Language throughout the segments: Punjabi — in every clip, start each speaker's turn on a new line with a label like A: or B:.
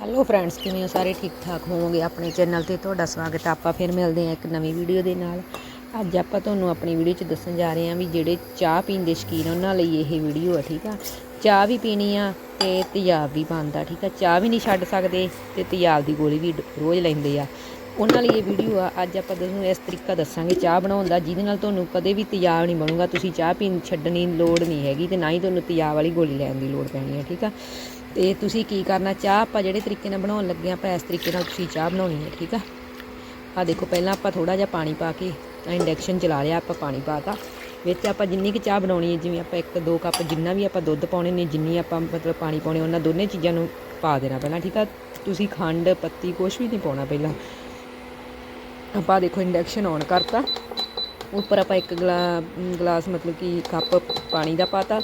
A: ਹੈਲੋ ਫਰੈਂਡਸ ਕਿਵੇਂ ਹੋ? ਸਾਰੇ ਠੀਕ ਠਾਕ ਹੋਵੋਗੇ? ਆਪਣੇ ਚੈਨਲ ਤੇ ਤੁਹਾਡਾ ਸਵਾਗਤ ਹੈ। ਆਪਾਂ ਫਿਰ ਮਿਲਦੇ ਹਾਂ ਇੱਕ ਨਵੀਂ ਵੀਡੀਓ ਦੇ ਨਾਲ। ਅੱਜ ਆਪਾਂ ਤੁਹਾਨੂੰ ਆਪਣੀ ਵੀਡੀਓ 'ਚ ਦੱਸਣ ਜਾ ਰਹੇ ਹਾਂ ਵੀ ਜਿਹੜੇ ਚਾਹ ਪੀਣ ਦੇ ਸ਼ੌਕੀਨ ਉਹਨਾਂ ਲਈ ਇਹ ਵੀਡੀਓ ਆ, ਠੀਕ ਆ? ਚਾਹ ਵੀ ਪੀਣੀ ਆ ਤੇ ਤਿਆਬ ਵੀ ਬਣਦਾ, ਠੀਕ ਆ? ਚਾਹ ਵੀ ਨਹੀਂ ਛੱਡ ਸਕਦੇ ਤੇ ਤਿਆਬ ਦੀ ਗੋਲੀ ਵੀ ਰੋਜ਼ ਲੈਂਦੇ ਆ। ਉਹਨਾਂ ਲਈ ਇਹ ਵੀਡੀਓ ਆ। ਅੱਜ ਆਪਾਂ ਤੁਹਾਨੂੰ ਇਸ ਤਰੀਕਾ ਦੱਸਾਂਗੇ ਚਾਹ ਬਣਾਉਣ ਦਾ, ਜਿਹਦੇ ਨਾਲ ਤੁਹਾਨੂੰ ਕਦੇ ਵੀ ਤਿਆਬ ਨਹੀਂ ਬਣੂਗਾ। ਤੁਸੀਂ ਚਾਹ ਪੀਣ ਛੱਡਣੀ ਲੋੜ ਨਹੀਂ ਹੈਗੀ ਤੇ ਨਾ ਹੀ ਤੁਹਾਨੂੰ ਤਿਆਬ ਵਾਲੀ ਗੋਲੀ ਲੈਣ ਦੀ ਲੋੜ ਪੈਣੀ ਹੈ ਠੀਕ ਆ? ਤੇ ਤੁਸੀਂ ਕੀ ਕਰਨਾ, ਚਾਹ ਆਪਾਂ ਜਿਹੜੇ ਤਰੀਕੇ ਨਾਲ ਬਣਾਉਣ ਲੱਗੇ ਆ ਆਪਾਂ ਇਸ ਤਰੀਕੇ ਨਾਲ ਤੁਸੀਂ ਚਾਹ ਬਣਾਉਣੀ ਹੈ, ਠੀਕ ਆ? ਆ ਦੇਖੋ, ਪਹਿਲਾਂ ਆਪਾਂ ਥੋੜਾ ਜਿਹਾ ਪਾਣੀ ਪਾ ਕੇ ਇੰਡਕਸ਼ਨ ਚਲਾ ਲਿਆ, ਆਪਾਂ ਪਾਣੀ ਪਾਤਾ ਵਿੱਚ ਆਪਾਂ ਜਿੰਨੀ ਕਿ ਚਾਹ ਬਣਾਉਣੀ ਹੈ, ਜਿਵੇਂ ਆਪਾਂ ਇੱਕ ਦੋ ਕੱਪ ਜਿੰਨਾ ਵੀ ਆਪਾਂ ਦੁੱਧ ਪਾਉਣੇ ਨੇ, ਜਿੰਨੀ ਆਪਾਂ ਮਤਲਬ ਪਾਣੀ ਪਾਉਣੇ, ਉਹਨਾਂ ਦੋਨੇ ਚੀਜ਼ਾਂ ਨੂੰ ਪਾ ਦੇਣਾ ਪਹਿਲਾਂ, ਠੀਕ ਆ? ਤੁਸੀਂ ਖੰਡ, ਪੱਤੀ ਕੁਝ ਵੀ ਨਹੀਂ ਪਾਉਣਾ ਪਹਿਲਾਂ। ਆਪਾਂ ਦੇਖੋ ਇੰਡਕਸ਼ਨ ਔਨ ਕਰਤਾ। ਉੱਪਰ ਆਪਾਂ ਇੱਕ ਗਲਾ, ਗਲਾਸ ਮਤਲਬ ਕਿ ਕੱਪ ਪਾਣੀ ਦਾ ਪਾਤਾ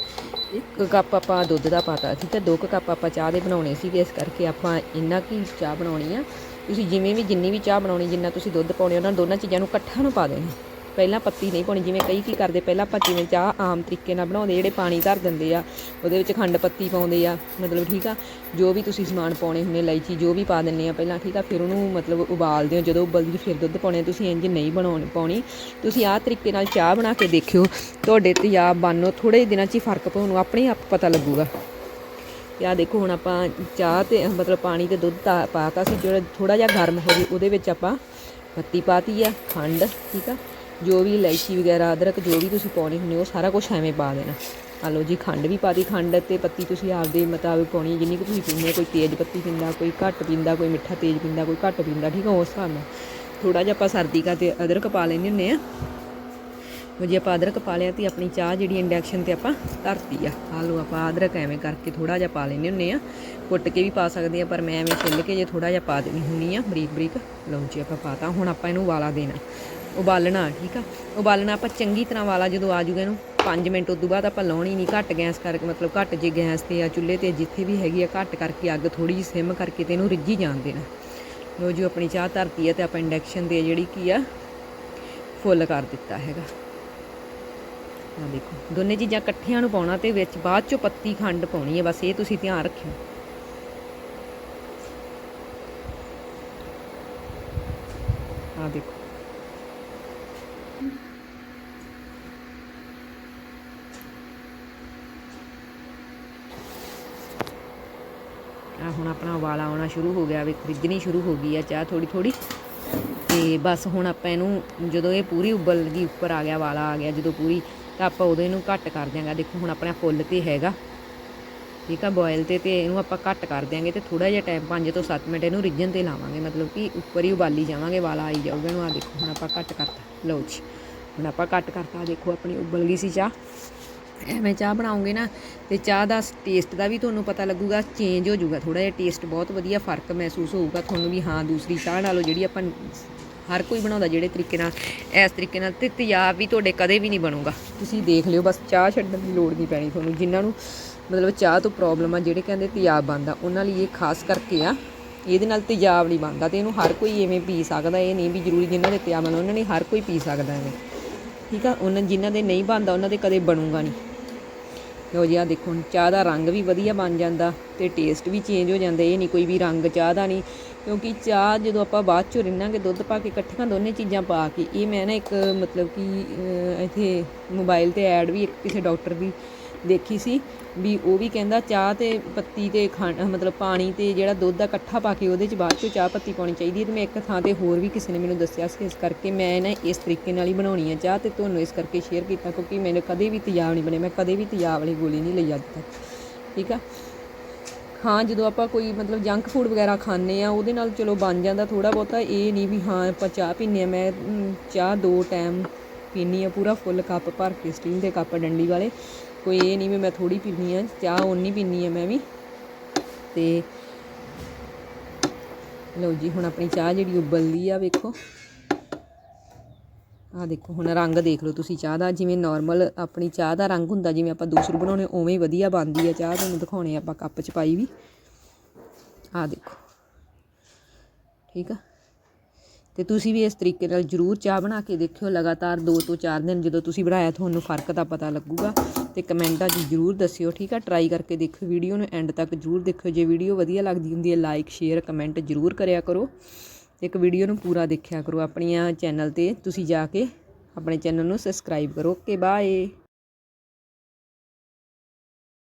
A: ਇੱਕ ਕੱਪ ਆਪਾਂ ਦੁੱਧ ਦਾ ਪਾਤਾ ਸੀ ਹੈ ਦੋ ਕੁ ਕੱਪ ਆਪਾਂ ਚਾਹ ਦੇ ਬਣਾਉਣੇ ਸੀਗੇ ਇਸ ਕਰਕੇ ਆਪਾਂ ਇੰਨਾ ਕੀ ਚਾਹ ਬਣਾਉਣੀ ਆ। ਤੁਸੀਂ ਜਿਵੇਂ ਵੀ, ਜਿੰਨੀ ਵੀ ਚਾਹ ਬਣਾਉਣੀ, ਜਿੰਨਾ ਤੁਸੀਂ ਦੁੱਧ ਪਾਉਣੇ, ਉਹਨਾਂ ਦੋਨਾਂ ਚੀਜ਼ਾਂ ਨੂੰ ਇਕੱਠਾ ਨੂੰ ਪਾ ਦੇਣਾ। ਪਹਿਲਾਂ ਪੱਤੀ ਨਹੀਂ ਪਾਉਣੀ, ਜਿਵੇਂ ਕਈ ਕੀ ਕਰਦੇ, ਪਹਿਲਾਂ ਆਪਾਂ ਜਿਵੇਂ ਚਾਹ ਆਮ ਤਰੀਕੇ ਨਾਲ ਬਣਾਉਂਦੇ, ਜਿਹੜੇ ਪਾਣੀ ਧਰ ਦਿੰਦੇ ਆ, ਉਹਦੇ ਵਿੱਚ ਖੰਡ ਪੱਤੀ ਪਾਉਂਦੇ ਆ, ਮਤਲਬ ਠੀਕ ਆ? ਜੋ ਵੀ ਤੁਸੀਂ ਸਮਾਨ ਪਾਉਣੇ ਹੁੰਦੇ, ਇਲਾਇਚੀ ਜੋ ਵੀ ਪਾ ਦਿੰਦੇ ਆ ਪਹਿਲਾਂ, ਠੀਕ ਆ? ਫਿਰ ਉਹਨੂੰ ਮਤਲਬ ਉਬਾਲਦੇ ਹੋ, ਜਦੋਂ ਉਬਲਦੀ ਫਿਰ ਦੁੱਧ ਪਾਉਣੇ ਤੁਸੀਂ ਇੰਜ ਨਹੀਂ ਬਣਾਉਣ ਪਾਉਣੀ। ਤੁਸੀਂ ਆਹ ਤਰੀਕੇ ਨਾਲ ਚਾਹ ਬਣਾ ਕੇ ਦੇਖਿਓ, ਤੁਹਾਡੇ ਤਿਆਬ ਬਾਨੋ ਥੋੜੇ ਦਿਨਾਂ 'ਚ ਹੀ ਫ਼ਰਕ ਤੁਹਾਨੂੰ ਆਪਣੇ ਆਪ ਪਤਾ ਲੱਗੂਗਾ। ਤੇ ਦੇਖੋ, ਹੁਣ ਆਪਾਂ ਚਾਹ ਤੇ, ਮਤਲਬ ਪਾਣੀ ਤੇ ਦੁੱਧ ਤਾਂ, ਪਾਤਾ ਸੀ, ਜਿਹੜਾ ਥੋੜਾ ਜਿਹਾ ਗਰਮ ਹੋ ਗਈ ਉਹਦੇ ਵਿੱਚ ਆਪਾਂ ਪੱਤੀ ਪਾਤੀ ਆ, ਖੰਡ, ਠੀਕ ਆ? ਜੋ ਵੀ ਇਲਾਇਚੀ ਵਗੈਰਾ, ਅਦਰਕ ਜੋ ਵੀ ਤੁਸੀਂ ਪਾਉਣੀ ਹੁੰਦੀ ਉਹ ਸਾਰਾ ਕੁਝ ਐਵੇਂ ਪਾ ਦੇਣਾ। ਆ ਲਓ ਜੀ, ਖੰਡ ਵੀ ਪਾਤੀ ਖੰਡ ਤੇ ਪੱਤੀ ਤੁਸੀਂ ਆਪਦੇ ਮੁਤਾਬਿਕ ਪਾਉਣੀ ਜਿੰਨੀ ਕੁ ਤੁਸੀਂ ਪੀਂਦੇ ਹੋ। ਕੋਈ ਤੇਜ਼ ਪੱਤੀ ਪੀਂਦਾ, ਕੋਈ ਘੱਟ ਪੀਂਦਾ, ਕੋਈ ਮਿੱਠਾ ਤੇਜ਼ ਪੀਂਦਾ, ਕੋਈ ਘੱਟ ਪੀਂਦਾ, ਠੀਕ ਆ, ਉਸ ਹਿਸਾਬ ਨਾਲ। ਥੋੜਾ ਜਿਹਾ ਆਪਾਂ ਸਰਦੀ ਕਾ ਤੇ ਅਦਰਕ ਪਾ ਲੈਂਦੇ ਹੁੰਦੇ ਆ। ਉਹ ਜੇ, ਆਪਾਂ ਅਦਰਕ ਪਾ ਲਿਆ ਤੇ ਆਪਣੀ ਚਾਹ ਜਿਹੜੀ ਇੰਡਕਸ਼ਨ ਤੇ ਆਪਾਂ ਧਰਤੀ ਆ। ਆ ਲਓ, ਆਪਾਂ ਅਦਰਕ ਐਵੇਂ ਕਰਕੇ ਥੋੜਾ ਜਿਹਾ ਪਾ ਲੈਂਦੇ ਹੁੰਦੇ ਆ। ਕੁੱਟ ਕੇ ਵੀ ਪਾ ਸਕਦੇ ਆ, ਪਰ ਮੈਂ ਐਵੇਂ ਛਿੱਲ ਕੇ ਜੇ ਥੋੜਾ ਜਿਹਾ ਪਾ ਦੇਣੀ ਹੁੰਦੀ ਆ ਬਰੀਕ ਬਰੀਕ ਲਓ ਜੀ, ਆਪਾਂ ਪਾਤਾ, ਹੁਣ ਆਪਾਂ ਇਹਨੂੰ ਉਬਾਲਾ ਦੇਣਾ। ਉਬਾਲਣਾ, ਠੀਕ ਆ? ਉਬਾਲਣਾ ਆਪਾਂ ਚੰਗੀ ਤਰ੍ਹਾਂ ਵਾਲਾ ਜਦੋਂ ਆ ਜੂਗਾ ਇਹਨੂੰ 5 ਮਿੰਟ ਉਸ ਤੋਂ ਬਾਅਦ ਆਪਾਂ ਲਾਉਣੀ ਨਹੀਂ, ਘੱਟ ਗੈਸ ਕਰਕੇ, ਮਤਲਬ ਘੱਟ ਜੇ ਗੈਸ ਤੇ ਆ ਚੁੱਲ੍ਹੇ ਤੇ ਜਿੱਥੇ ਵੀ ਹੈਗੀ ਆ, ਘੱਟ ਕਰਕੇ ਅੱਗ ਥੋੜੀ ਜਿਹੀ ਸਿਮ ਕਰਕੇ ਤੇ ਇਹਨੂੰ ਰਿੱਝੀ ਜਾਣ ਦੇਣਾ। ਲਓ ਜੀ, ਆਪਣੀ ਚਾਹ ਧਰਤੀ ਹੈ ਤੇ ਆਪਾਂ ਇੰਡਕਸ਼ਨ ਤੇ ਜਿਹੜੀ ਕੀ ਆ, ਫੁੱਲ ਕਰ ਦਿੱਤਾ ਹੈਗਾ। ਆ ਦੇਖੋ, ਦੋਨੇ ਚੀਜ਼ਾਂ ਇਕੱਠਿਆਂ ਨੂੰ ਪਾਉਣਾ ਤੇ ਵਿੱਚ ਬਾਅਦ ਚੋਂ ਪੱਤੀ ਖੰਡ ਪਾਉਣੀ ਹੈ ਬਸ ਇਹ ਤੁਸੀਂ ਧਿਆਨ ਰੱਖਿਓ। ਆ ਦੇਖੋ ਆ ਹੁਣ ਆਪਣਾ ਉਬਾਲਾ ਆਉਣਾ ਸ਼ੁਰੂ ਹੋ ਗਿਆ, ਵੀ ਰਿੱਝਣੀ ਸ਼ੁਰੂ ਹੋ ਗਈ ਆ ਚਾਹ ਥੋੜੀ ਥੋੜੀ ਤੇ ਬਸ ਹੁਣ ਆਪਾਂ ਇਹਨੂੰ, ਜਦੋਂ ਇਹ ਪੂਰੀ ਉਬਲ ਗਈ, ਉੱਪਰ ਆ ਗਿਆ ਵਾਲਾ ਆ ਗਿਆ, ਜਦੋਂ ਪੂਰੀ, ਤਾਂ ਆਪਾਂ ਉਦੋਂ ਇਹਨੂੰ ਘੱਟ ਕਰ ਦਿਆਂਗਾ। ਦੇਖੋ ਹੁਣ ਆਪਣਾ ਫੁੱਲ ਤੇ ਹੈਗਾ। ਠੀਕ ਆ ਬੋਇਲ ਤੇ ਤੇ ਇਹਨੂੰ ਆਪਾਂ ਘੱਟ ਕਰ ਦਿਆਂਗੇ ਤੇ ਥੋੜਾ ਜਿਹਾ ਟਾਈਮ 5 ਤੋਂ 7 ਮਿੰਟ ਇਹਨੂੰ ਰਿੱਝਣ ਤੇ ਲਾਵਾਂਗੇ, ਮਤਲਬ ਕਿ ਉੱਪਰ ਹੀ ਉਬਾਲੀ ਜਾਵਾਂਗੇ, ਵਾਲਾ ਆਈ ਜਾਊਗਾ ਇਹਨੂੰ। ਆ ਦੇਖੋ, ਹੁਣ ਆਪਾਂ ਘੱਟ ਕਰਤਾ, ਲਓ ਜੀ। ਹੁਣ ਆਪਾਂ ਘੱਟ ਕਰਤਾ ਦੇਖੋ, ਆਪਣੀ ਉਬਲ ਗਈ ਸੀ ਚਾਹ। ਐਵੇਂ ਚਾਹ ਬਣਾਉਂਗੇ ਨਾ ਤੇ ਚਾਹ ਦਾ ਟੇਸਟ ਦਾ ਵੀ ਤੁਹਾਨੂੰ ਪਤਾ ਲੱਗੂਗਾ ਚੇਂਜ ਹੋ ਜਾਊਗਾ ਥੋੜਾ ਜਿਹਾ ਟੇਸਟ ਬਹੁਤ ਵਧੀਆ ਫ਼ਰਕ ਮਹਿਸੂਸ ਹੋਊਗਾ ਤੁਹਾਨੂੰ ਵੀ, ਹਾਂ, ਦੂਸਰੀ ਚਾਹ ਨਾਲੋਂ ਜਿਹੜੀ ਆਪਾਂ ਹਰ ਕੋਈ ਬਣਾਉਂਦਾ ਜਿਹੜੇ ਤਰੀਕੇ ਨਾਲ, ਇਸ ਤਰੀਕੇ ਨਾਲ ਤੇ ਤਿਆਬ ਵੀ ਤੁਹਾਡੇ ਕਦੇ ਵੀ ਨਹੀਂ ਬਣੂਗਾ। ਤੁਸੀਂ ਦੇਖ ਲਿਓ, ਬਸ ਚਾਹ ਛੱਡਣ ਦੀ ਲੋੜ ਨਹੀਂ ਪੈਣੀ ਤੁਹਾਨੂੰ। ਜਿਨ੍ਹਾਂ ਨੂੰ ਮਤਲਬ ਚਾਹ ਤੋਂ ਪ੍ਰੋਬਲਮ ਆ, ਜਿਹੜੇ ਕਹਿੰਦੇ ਤਿਆਬ ਬਣਦਾ, ਉਹਨਾਂ ਲਈ ਇਹ ਖਾਸ ਕਰਕੇ ਆ, ਇਹਦੇ ਨਾਲ ਤਿਆਬ ਨਹੀਂ ਬਣਦਾ ਤੇ ਇਹਨੂੰ ਹਰ ਕੋਈ ਐਵੇਂ ਪੀ ਸਕਦਾ। ਇਹ ਨਹੀਂ ਵੀ ਜ਼ਰੂਰੀ ਜਿਨ੍ਹਾਂ ਦੇ ਤਿਆਬ ਬਣਦਾ ਉਹਨਾਂ ਨੇ ਹਰ ਕੋਈ ਪੀ ਸਕਦਾ ਐਵੇਂ ਠੀਕ ਆ? ਉਹਨਾਂ ਜਿਨ੍ਹਾਂ ਦੇ ਨਹੀਂ ਬਣਦਾ, ਉਹਨਾਂ ਦੇ ਕਦੇ ਬਣੂਗਾ ਨਹੀਂ। ਇਹੋ ਜਿਹਾ ਦੇਖੋ ਚਾਹ ਦਾ ਰੰਗ ਵੀ ਵਧੀਆ ਬਣ ਜਾਂਦਾ ਤੇ ਟੇਸਟ ਵੀ ਚੇਂਜ ਹੋ ਜਾਂਦਾ, ਇਹ ਨਹੀਂ ਕੋਈ ਵੀ ਰੰਗ ਚਾਹ ਦਾ ਨਹੀਂ ਕਿਉਂਕਿ ਚਾਹ ਜਦੋਂ ਆਪਾਂ ਬਾਅਦ ਚੋਂ ਰਿੰਨਾਂਗੇ, ਦੁੱਧ ਪਾ ਕੇ ਇਕੱਠੀਆਂ ਦੋਨੇ ਚੀਜ਼ਾਂ ਪਾ ਕੇ, ਇਹ ਮੈਂ ਨਾ ਇੱਕ ਮਤਲਬ ਕਿ ਇੱਥੇ ਮੋਬਾਈਲ ਤੇ ਐਡ ਵੀ ਇੱਕ ਕਿਸੇ ਡਾਕਟਰ ਦੀ ਦੇਖੀ ਸੀ ਵੀ ਉਹ ਵੀ ਕਹਿੰਦਾ ਚਾਹ ਤੇ ਪੱਤੀ ਤੇ ਖੰਡ ਮਤਲਬ ਪਾਣੀ ਤੇ ਜਿਹੜਾ ਦੁੱਧ ਦਾ ਇਕੱਠਾ ਪਾ ਕੇ ਉਹਦੇ ਚ ਬਾਅਦ ਚੋਂ ਚਾਹ ਪੱਤੀ ਪਾਉਣੀ ਚਾਹੀਦੀ ਹੈ ਤੇ ਮੈਂ ਇੱਕ ਥਾਂ ਤੇ ਹੋਰ ਵੀ ਕਿਸੇ ਨੇ ਮੈਨੂੰ ਦੱਸਿਆ ਸੀ, ਇਸ ਕਰਕੇ ਮੈਂ ਨਾ ਇਸ ਤਰੀਕੇ ਨਾਲ ਹੀ ਬਣਾਉਣੀ ਹੈ ਚਾਹ ਤੇ ਤੁਹਾਨੂੰ ਇਸ ਕਰਕੇ ਸ਼ੇਅਰ ਕੀਤਾ ਕਿਉਂਕਿ ਮੈਨੂੰ ਕਦੇ ਵੀ ਤਿਆਬ ਨਹੀਂ ਬਣੇ ਮੈਂ ਕਦੇ ਵੀ ਤਿਆਬ ਵਾਲੀ ਗੋਲੀ ਨਹੀਂ ਲਈ ਅੱਜ ਤੱਕ, ਠੀਕ ਆ? ਹਾਂ, ਜਦੋਂ ਆਪਾਂ ਕੋਈ ਮਤਲਬ ਜੰਕ ਫੂਡ ਵਗੈਰਾ ਖਾਂਦੇ ਆ, ਉਹਦੇ ਨਾਲ ਚਲੋ ਬਣ ਜਾਂਦਾ ਥੋੜਾ ਬਹੁਤਾ, ਇਹ ਨਹੀਂ ਵੀ ਹਾਂ ਆਪਾਂ ਚਾਹ ਪੀਂਦੇ ਆ, ਮੈਂ ਚਾਹ ਦੋ ਟਾਈਮ ਪੀਨੀ ਆ ਪੂਰਾ, ਫੁੱਲ ਕੱਪ ਭਰ ਕੇ ਸਟੀਲ ਦੇ ਕੱਪ ਡੰਡੀ ਵਾਲੇ। ਕੋਈ ਇਹ ਨਹੀਂ ਵੀ ਮੈਂ ਥੋੜੀ ਪੀਨੀ ਆ, ਚਾਹ ਓਨੀ ਪੀਨੀ ਆ ਮੈਂ ਵੀ। ਤੇ ਲਓ ਜੀ, ਹੁਣ ਆਪਣੀ ਚਾਹ ਜਿਹੜੀ ਉਬਲਦੀ ਆ, ਵੇਖੋ। ਆ ਦੇਖੋ, ਹੁਣ ਰੰਗ ਦੇਖ ਲਓ ਤੁਸੀਂ ਚਾਹ ਦਾ। ਜਿਵੇਂ ਨਾਰਮਲ ਆਪਣੀ ਚਾਹ ਦਾ ਰੰਗ ਹੁੰਦਾ, ਜਿਵੇਂ ਆਪਾਂ ਦੂਸਰੀ ਬਣਾਉਣੇ, ਉਵੇਂ ਹੀ ਵਧੀਆ ਬਣਦੀ ਆ ਚਾਹ। ਤੁਹਾਨੂੰ ਦਿਖਾਉਣੇ ਆਪਾਂ ਕੱਪ 'ਚ ਪਾਈ ਵੀ। ਆ ਦੇਖੋ। ਠੀਕ ਆ? ਤੇ ਤੁਸੀਂ ਵੀ ਇਸ ਤਰੀਕੇ ਨਾਲ ਜਰੂਰ ਚਾਹ ਬਣਾ ਕੇ ਦੇਖਿਓ, ਲਗਾਤਾਰ 2 ਤੋਂ 4 ਦਿਨ ਜਦੋਂ ਤੁਸੀਂ ਬਣਾਇਆ ਤੁਹਾਨੂੰ ਫ਼ਰਕ ਦਾ ਪਤਾ ਲੱਗੂਗਾ। ਤੇ ਕਮੈਂਟਾਂ 'ਚ ਜਰੂਰ ਦੱਸਿਓ, ਠੀਕ ਆ? ਟਰਾਈ ਕਰਕੇ ਦੇਖਿਓ ਵੀਡੀਓ ਨੂੰ ਐਂਡ ਤੱਕ ਜਰੂਰ ਦੇਖਿਓ। ਜੇ ਵੀਡੀਓ ਵਧੀਆ ਲੱਗਦੀ ਹੁੰਦੀ ਹੈ ਲਾਈਕ ਸ਼ੇਅਰ ਕਮੈਂਟ ਜਰੂਰ ਕਰਿਆ ਕਰੋ। ਇੱਕ ਵੀਡੀਓ ਨੂੰ ਪੂਰਾ ਦੇਖਿਆ ਕਰੋ ਆਪਣੀਆਂ ਚੈਨਲ ਤੇ। ਤੁਸੀਂ ਜਾ ਕੇ ਆਪਣੇ ਚੈਨਲ ਨੂੰ ਸਬਸਕ੍ਰਾਈਬ ਕਰੋ। Okay bye